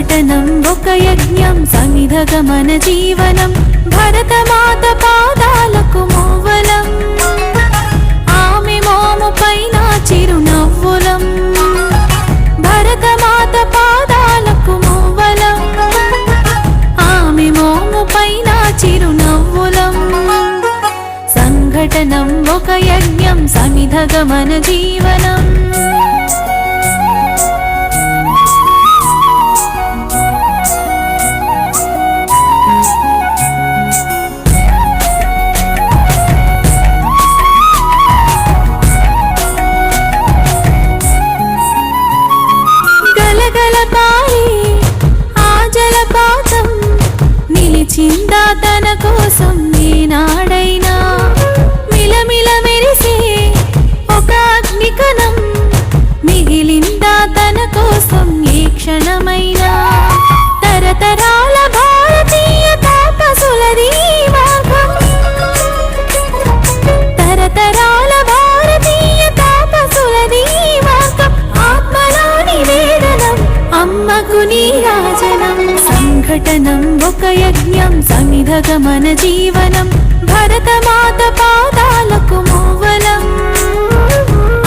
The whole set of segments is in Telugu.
ప్రకటనం ఒక యజ్ఞం సమిధ గమన జీవనం భరతమాత పాదాలకు మూవలం. ఆమె మోము పైన చిరునవ్వులం. భరతమాత పాదాలకు మూవలం. ఆమె మోము పైన చిరునవ్వులం. సంఘటనం ఒక యజ్ఞం సమిధ జీవనం. తరతరాల భారతీయ తాపసులది మాఘం తరతరాల భారతీయ తాపసులది మాఘం ఆత్మలోని వేదనం అమ్మకు నీరాజనం. సంఘటనం ఒక యజ్ఞం సమిధగమన జీవనం. భరతమాత పాదాలకు మూవలం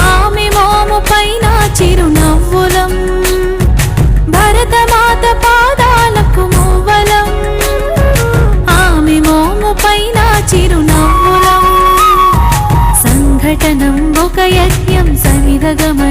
ఆమె మోము పైన adama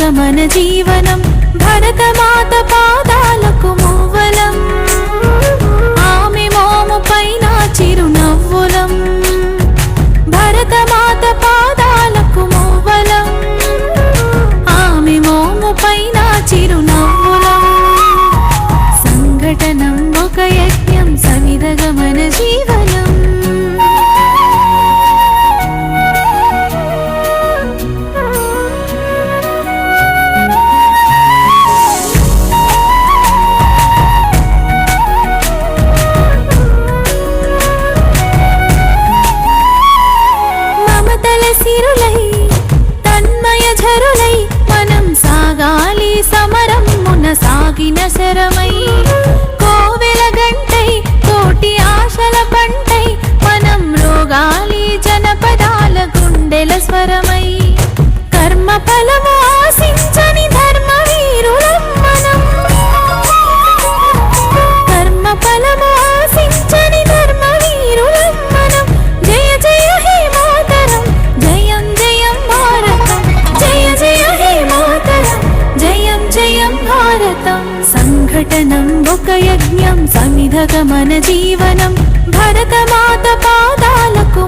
गमन जीवन సాధనం ఒక యజ్ఞం సమిధక మన జీవనం భరతమాత పాదాలకు